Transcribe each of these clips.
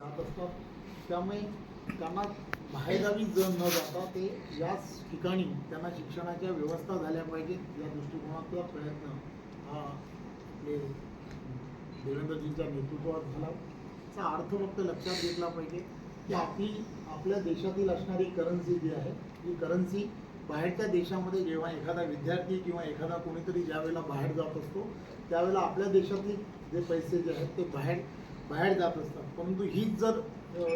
राहत असतात त्यामुळे त्यांना बाहेरगावी जण न जाता ते याच ठिकाणी त्यांना शिक्षणाच्या व्यवस्था झाल्या पाहिजेत या दृष्टिकोनातला प्रयत्न. हा आपले देवेंद्रजींच्या नेतृत्वात झाला. त्याचा अर्थ फक्त लक्षात घेतला पाहिजे की आपली आपल्या देशातील असणारी करन्सी जी आहे ही करन्सी बाहेरच्या देशामध्ये जेव्हा एखादा विद्यार्थी किंवा एखादा कोणीतरी ज्यावेळेला बाहेर जात असतो त्यावेळेला आपल्या देशातील जे पैसे जे आहेत ते बाहेर बाहेर जात असतात. परंतु हीच जर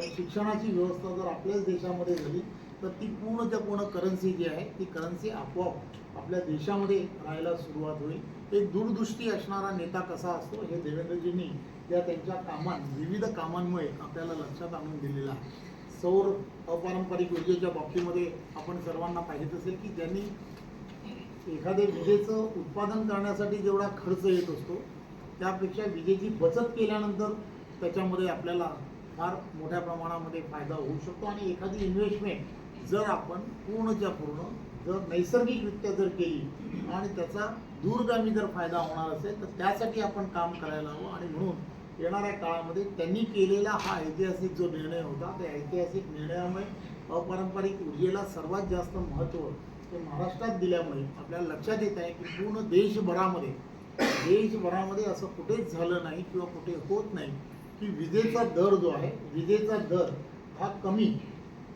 शिक्षणाची व्यवस्था जर आपल्याच देशामध्ये झाली तर ती पूर्णच्या पूर्ण करन्सी जी आहे ती करन्सी आपोआप आपल्या देशामध्ये राहायला सुरुवात होईल. एक दूरदृष्टी असणारा नेता कसा असतो हे देवेंद्रजींनी या त्यांच्या कामां विविध कामांमुळे आपल्याला लक्षात आणून दिलेलं आहे. सौर अपारंपरिक ऊर्जेच्या बाबतीमध्ये आपण सर्वांना पाहिजे असेल की ज्यांनी एखाद्या विजेचं उत्पादन करण्यासाठी जेवढा खर्च येत असतो त्यापेक्षा विजेची बचत केल्यानंतर त्याच्यामध्ये आपल्याला फार मोठ्या प्रमाणामध्ये फायदा होऊ शकतो. आणि एखादी इन्व्हेस्टमेंट जर आपण पूर्णच्या पूर्ण जर नैसर्गिकरित्या जर केली आणि त्याचा दूरगामी जर फायदा होणार असेल तर त्यासाठी आपण काम करायला हवं. आणि म्हणून येणाऱ्या काळामध्ये त्यांनी केलेला हा ऐतिहासिक जो निर्णय होता त्या ऐतिहासिक निर्णयामुळे अपारंपरिक ऊर्जेला सर्वात जास्त महत्त्व ते महाराष्ट्रात दिल्यामुळे आपल्याला लक्षात येत आहे की पूर्ण देशभरामध्ये देशभरामध्ये असं कुठेच झालं नाही किंवा कुठे होत नाही. की विजेचा दर जो आहे विजेचा दर हा कमी.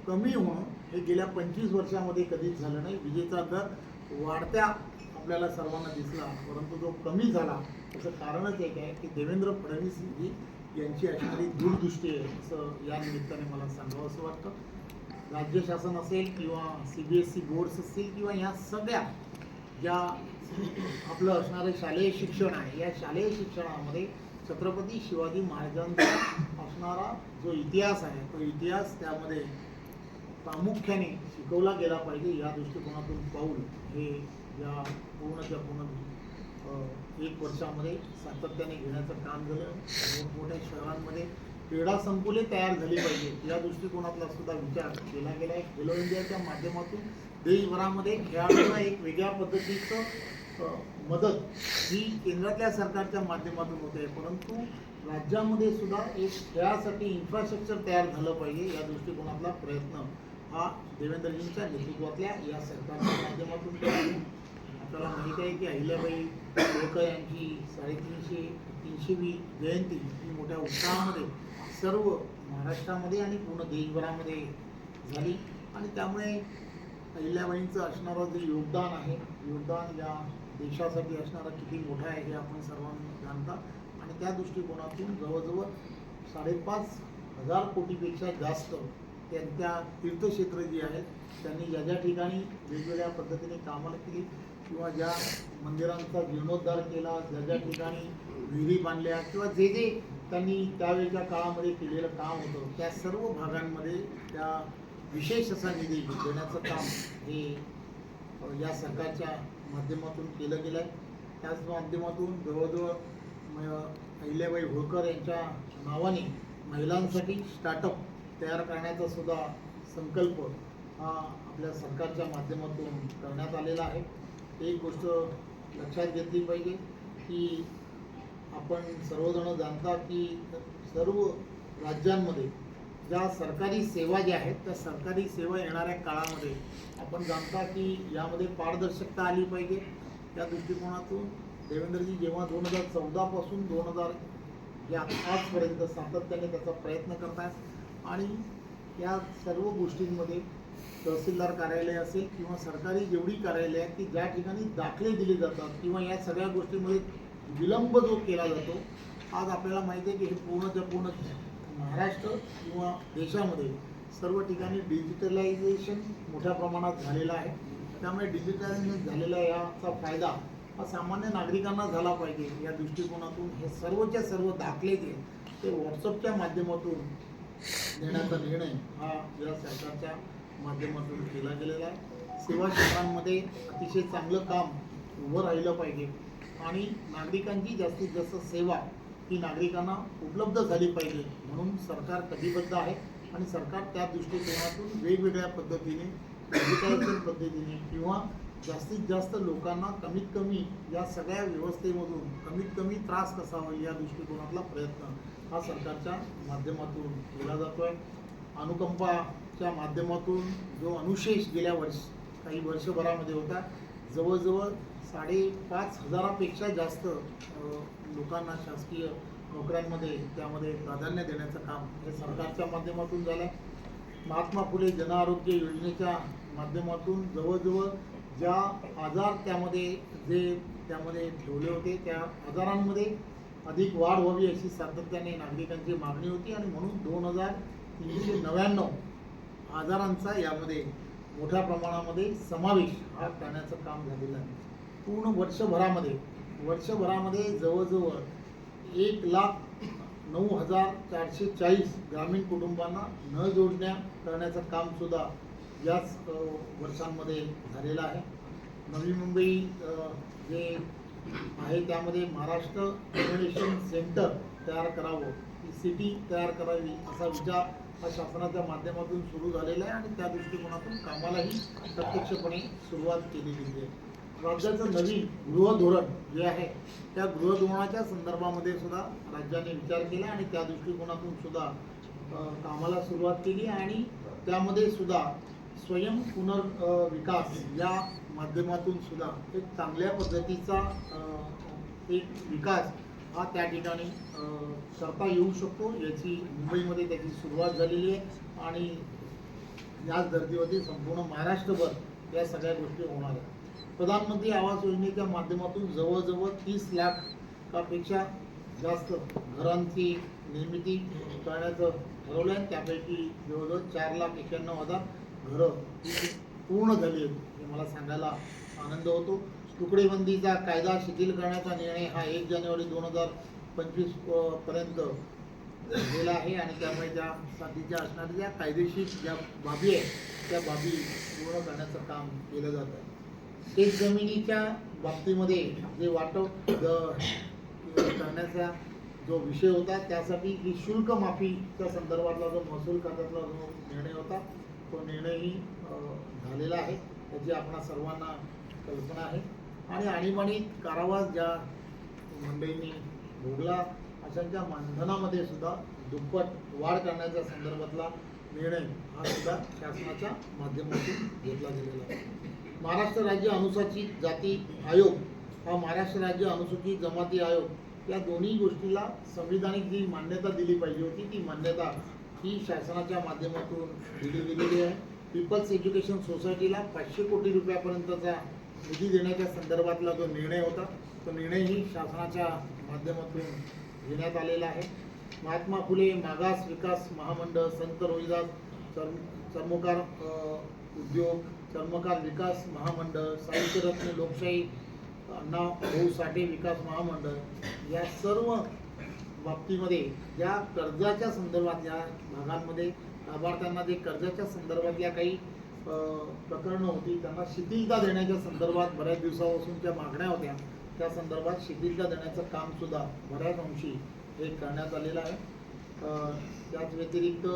कमी होणं हे गेल्या पंचवीस वर्षामध्ये कधीच झालं नाही. विजेचा दर वाढत्या आपल्याला सर्वांना दिसला परंतु जो कमी झाला त्याचं कारणच एक आहे की देवेंद्र फडणवीसजी यांची असणारी दूरदृष्टी आहे असं या निमित्ताने मला सांगावं असं वाटतं. राज्य शासन असेल किंवा C B S C boards असतील किंवा ह्या सगळ्या ज्या आपलं असणारं शालेय शिक्षण आहे या शालेय शिक्षणामध्ये छत्रपती शिवाजी महाराजांचा असणारा जो इतिहास आहे तो इतिहास त्यामध्ये प्रामुख्याने शिकवला गेला पाहिजे या दृष्टिकोनातून पाऊल हे या पूर्णच्या पूर्ण एक वर्षामध्ये सातत्याने घेण्याचं काम झालं. मोठमोठ्या शहरांमध्ये क्रीडा संकुले तयार झाली पाहिजे. या दृष्टिकोनातला सुद्धा विचार केला गेला आहे. खेलो इंडियाच्या माध्यमातून देशभरामध्ये खेळाडूंना एक वेगळ्या पद्धतीचं मदत ही केंद्रातल्या सरकारच्या माध्यमातून होते. परंतु राज्यामध्ये सुद्धा एक खेळासाठी इन्फ्रास्ट्रक्चर तयार झालं पाहिजे या दृष्टिकोनातला प्रयत्न हा देवेंद्रजींच्या नेतृत्वातल्या या सरकारच्या माध्यमातून आपल्याला माहिती आहे की अहिल्याबाई होळकर यांची साडेतीनशे तीनशेवी जयंती ही मोठ्या उत्साहामध्ये सर्व महाराष्ट्रामध्ये आणि पूर्ण देशभरामध्ये झाली. आणि त्यामुळे अहिल्याबाईंचं असणारं जे योगदान आहे योगदान या देशासाठी असणारा किती मोठा आहे हे आपण सर्वांना जाणता. आणि त्या दृष्टिकोनातून जवळजवळ साडेपाच हजार कोटीपेक्षा जास्त त्यांच्या तीर्थक्षेत्र जी आहेत त्यांनी ज्या ज्या ठिकाणी वेगवेगळ्या पद्धतीने कामाला केली किंवा ज्या मंदिरांचा जीर्णोद्धार केला ज्या ज्या ठिकाणी विहिरी बांधल्या किंवा जे जे त्यांनी त्यावेळेच्या काळामध्ये केलेलं काम होतं त्या सर्व भागांमध्ये त्या विशेष असा निधी देण्याचं काम हे या सरकारच्या माध्यमातून केलं गेलं आहे त्याच माध्यमातून जवळजवळ म- अहिल्याबाई होळकर यांच्या नावाने महिलांसाठी स्टार्टअप तयार करण्याचा सुद्धा संकल्प हा आपल्या सरकारच्या माध्यमातून करण्यात आलेला आहे. एक गोष्ट लक्षात घेतली पाहिजे की आपण सर्वजण जाणता की सर्व राज्यांमध्ये ज्या सरकारी सेवा ज्या आहेत त्या सरकारी सेवा येणाऱ्या काळामध्ये आपण जाणता की यामध्ये पारदर्शकता आली पाहिजे. त्या दृष्टिकोनातून देवेंद्रजी जेव्हा दोन हजार चौदापासून दोन हजार या आजपर्यंत सातत्याने त्याचा प्रयत्न करतात आणि या सर्व गोष्टींमध्ये तहसीलदार कार्यालय असेल किंवा सरकारी जेवढी कार्यालय आहेत ती ज्या ठिकाणी दाखले दिले जातात किंवा या सगळ्या गोष्टींमध्ये विलंब जो केला जातो आज आपल्याला माहिती आहे की हे पूर्णच्या पूर्ण महाराष्ट्र किंवा देशामध्ये सर्व ठिकाणी डिजिटलायझेशन मोठ्या प्रमाणात झालेलं आहे. त्यामुळे डिजिटलायझेशन झालेला याचा फायदा हा सामान्य नागरिकांना झाला पाहिजे. या दृष्टिकोनातून हे सर्वच्या सर्व दाखले जे ते व्हॉट्सअपच्या माध्यमातून देण्याचा निर्णय हा या सरकारच्या माध्यमातून केला गेलेला आहे. सेवा क्षेत्रांमध्ये अतिशय चांगलं काम उभं राहिलं पाहिजे. आणि नागरिकांची जास्तीत जास्त सेवा ती नागरिकांना उपलब्ध झाली पाहिजे म्हणून सरकार कटिबद्ध आहे आणि सरकार त्या दृष्टिकोनातून वेगवेगळ्या पद्धतीने डिजिटलायझेशन पद्धतीने किंवा जास्तीत जास्त लोकांना कमीत कमी या सगळ्या व्यवस्थेमधून कमीत कमी त्रास कसा होईल या दृष्टिकोनातला प्रयत्न हा सरकारच्या माध्यमातून केला जातो आहे अनुकंपाच्या माध्यमातून जो अनुशेष गेल्या वर्ष काही वर्षभरामध्ये होता जवळजवळ साडेपाच हजारापेक्षा जास्त लोकांना शासकीय नोकऱ्यांमध्ये त्यामध्ये प्राधान्य देण्याचं काम हे सरकारच्या माध्यमातून झालं. आहे महात्मा फुले जनआरोग्य योजनेच्या माध्यमातून जवळजवळ ज्या आजार त्यामध्ये जे त्यामध्ये ठेवले होते त्या आजारांमध्ये अधिक वाढ व्हावी अशी सातत्याने नागरिकांची मागणी होती आणि म्हणून दोन हजार तीनशे नव्याण्णव आजारांचा यामध्ये मोठ्या प्रमाणामध्ये समावेश हा करण्याचं काम झालेलं आहे. पूर्ण वर्षभरामध्ये वर्षभरामध्ये जवळजवळ एक लाख नऊ हजार चारशे चाळीस ग्रामीण कुटुंबांना न जोडण्या करण्याचं कामसुद्धा याच वर्षांमध्ये झालेलं आहे. नवी मुंबई जे आहे त्यामध्ये महाराष्ट्र इनोव्हेशन सेंटर तयार करावं ही सिटी तयार करावी असा विचार हा शासनाच्या माध्यमातून सुरू झालेला आहे आणि त्या दृष्टिकोनातून कामालाही प्रत्यक्षपणे सुरुवात केलेली आहे. राज्याचं नवीन गृहधोरण जे आहे त्या गृहधोरणाच्या संदर्भामध्ये सुद्धा राज्याने विचार केला आणि त्या दृष्टिकोनातून सुद्धा कामाला सुरुवात केली आणि त्यामध्ये सुद्धा स्वयं पुनर्विकास या माध्यमातून सुद्धा एक चांगल्या पद्धतीचा एक विकास हा त्या ठिकाणी करता येऊ शकतो याची मुंबईमध्ये त्याची सुरुवात झालेली आहे आणि याच धर्तीवरती संपूर्ण महाराष्ट्रभर या सगळ्या गोष्टी होणार आहेत. प्रधानमंत्री आवास योजनेच्या माध्यमातून जवळजवळ तीस लाखापेक्षा जास्त घरांची निर्मिती करण्याचं ठरवलं आहे. त्यापैकी जवळजवळ चार लाख एक्क्याण्णव हजार घरं पूर्ण झाली आहेत हे मला सांगायला आनंद होतो. तुकडेबंदीचा कायदा शिथिल करण्याचा निर्णय हा एक जानेवारी दोन हजार पंचवीसपर्यंत झालेला आहे आणि त्यामुळे त्या साथीच्या असणाऱ्या ज्या कायदेशीर ज्या बाबी आहेत त्या बाबी पूर्ण करण्याचं काम केलं जात आहे. शेत जमिनीच्या बाबतीमध्ये जे वाटप करण्याचा जो विषय होता त्यासाठी ही शुल्क माफीच्या संदर्भातला जो महसूल खात्यातला जो निर्णय होता तो निर्णयही झालेला आहे. त्याची आपणा सर्वांना कल्पना आहे. आणि आणीबाणीत कारावास ज्या मंडळींनी भोगला अशांच्या मानधनामध्ये सुद्धा दुप्पट वाढ करण्याच्या संदर्भातला निर्णय हा सुद्धा शासनाच्या माध्यमातून घेतला गेलेला आहे. महाराष्ट्र राज्य अनुसूचित जाती आयोग हा महाराष्ट्र राज्य अनुसूचित जमाती आयोग या दोन्ही गोष्टीला संविधानिक जी मान्यता दिली पाहिजे होती ती मान्यता ही शासनाच्या माध्यमातून दिली गेलेली आहे. पीपल्स एज्युकेशन सोसायटीला पाचशे कोटी रुपयापर्यंतचा निधी देण्याच्या संदर्भातला जो निर्णय होता तो निर्णयही शासनाच्या माध्यमातून घेण्यात आलेला आहे. महात्मा फुले मागास विकास महामंडळ संत रोहिदास चर्म चर्मकार उद्योग कर्मकार विकास महामंडळ साहित्यरत्न लोकशाही अण्णा भाऊ साठे विकास महामंडळ या सर्व बाबतीमध्ये ज्या कर्जाच्या संदर्भात या भागांमध्ये लाभार्थ्यांना जे कर्जाच्या संदर्भातल्या काही प्रकरणं होती त्यांना शिथिलता देण्याच्या संदर्भात बऱ्याच दिवसापासून ज्या मागण्या होत्या त्या संदर्भात शिथिलता देण्याचं काम सुद्धा बऱ्याच अंशी हे करण्यात आलेलं आहे. त्याच व्यतिरिक्त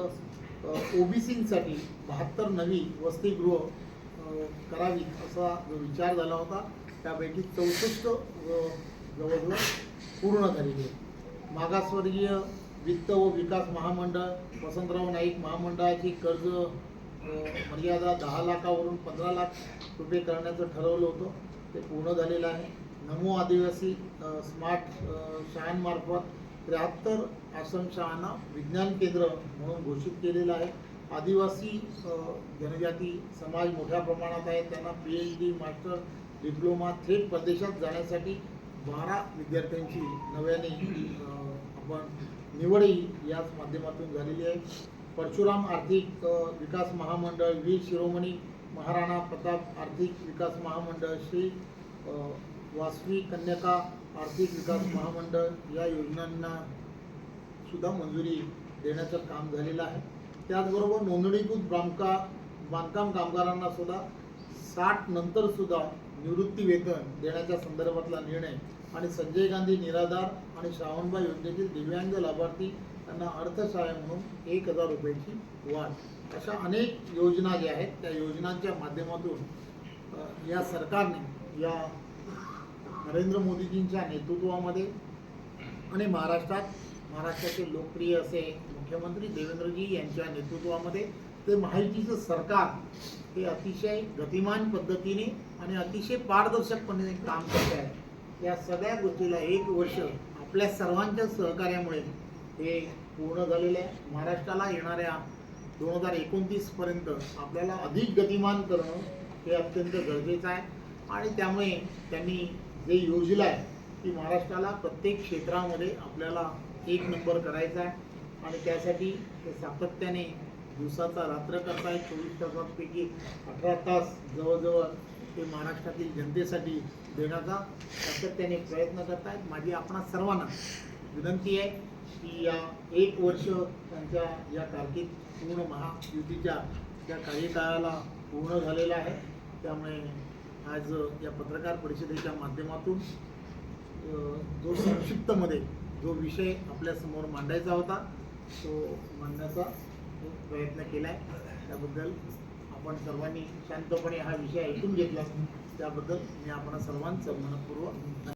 ओबीसींसाठी बहात्तर नवी वसतिगृह करावी असा जो विचार झाला होता त्यापैकी चौसष्ट अ, जवळजवळ पूर्ण झालेली आहे. मागासवर्गीय वित्त व विकास महामंडळ वसंतराव नाईक महामंडळाची कर्ज मर्यादा दहा लाखावरून पंधरा लाख रुपये करण्याचं ठरवलं होतं. ते पूर्ण झालेलं आहे. नमो आदिवासी स्मार्ट शाळांमार्फत त्र्याहत्तर आश्रमशाळांना विज्ञान केंद्र म्हणून घोषित केलेलं आहे. आदिवासी जनजाती समाज मोठ्या प्रमाणात आहे. त्यांना P H D master diploma थेट परदेशात जाण्यासाठी बारा विद्यार्थ्यांची नव्याने आपण निवडही याच माध्यमातून झालेली आहे. परशुराम आर्थिक विकास महामंडळ वीर शिरोमणी महाराणा प्रताप आर्थिक विकास महामंडळ श्री वासवी कन्यका आर्थिक विकास महामंडळ या योजनांना सुद्धा मंजुरी देण्याचं काम झालेलं आहे. त्याचबरोबर नोंदणीकृत बांधका बांधकाम कामगारांना सुद्धा साठ नंतर सुद्धा निवृत्ती वेतन देण्याच्या संदर्भातला निर्णय आणि संजय गांधी निराधार आणि श्रावणबाई योजनेतील दिव्यांग लाभार्थी त्यांना अर्थसहाय्य म्हणून एक हजार रुपयाची वाढ. अशा अनेक योजना ज्या आहेत त्या योजनांच्या माध्यमातून या सरकारने या नरेंद्र मोदीजींच्या नेतृत्वामध्ये आणि महाराष्ट्रात महाराष्ट्राचे लोकप्रिय असे मुख्यमंत्री देवेंद्रजी यांच्या नेतृत्वामध्ये ते महायुतीचं सरकार हे अतिशय गतिमान पद्धतीने आणि अतिशय पारदर्शकपणे काम करत आहे या सगळ्या गोष्टीला एक वर्ष आपल्या सर्वांच्या सहकार्यामुळे हे पूर्ण झालेलं आहे. महाराष्ट्राला येणाऱ्या दोन हजार एकोणतीसपर्यंत आपल्याला अधिक गतिमान करणं हे अत्यंत गरजेचं आहे. आणि त्यामुळे त्यांनी जे योजलं आहे की महाराष्ट्राला प्रत्येक क्षेत्रामध्ये आपल्याला एक नंबर करायचा आहे. आणि त्यासाठी ते सातत्याने दिवसाचा रात्र करताय. चोवीस तासांपैकी अठरा तास जवळजवळ ते महाराष्ट्रातील जनतेसाठी देण्याचा सातत्याने प्रयत्न करतायत. माझी आपणा सर्वांना विनंती आहे की या एक वर्ष त्यांच्या या कारकीर्द पूर्ण महायुतीच्या त्या कार्यकाळाला पूर्ण झालेला आहे. त्यामुळे आज या पत्रकार परिषदेच्या माध्यमातून जो संक्षिप्तमध्ये जो विषय आपल्यासमोर मांडायचा होता तो म्हणण्याचा प्रयत्न केला आहे त्याबद्दल आपण सर्वांनी शांतपणे हा विषय ऐकून घेतला त्याबद्दल मी आपण सर्वांचं मनपूर्वक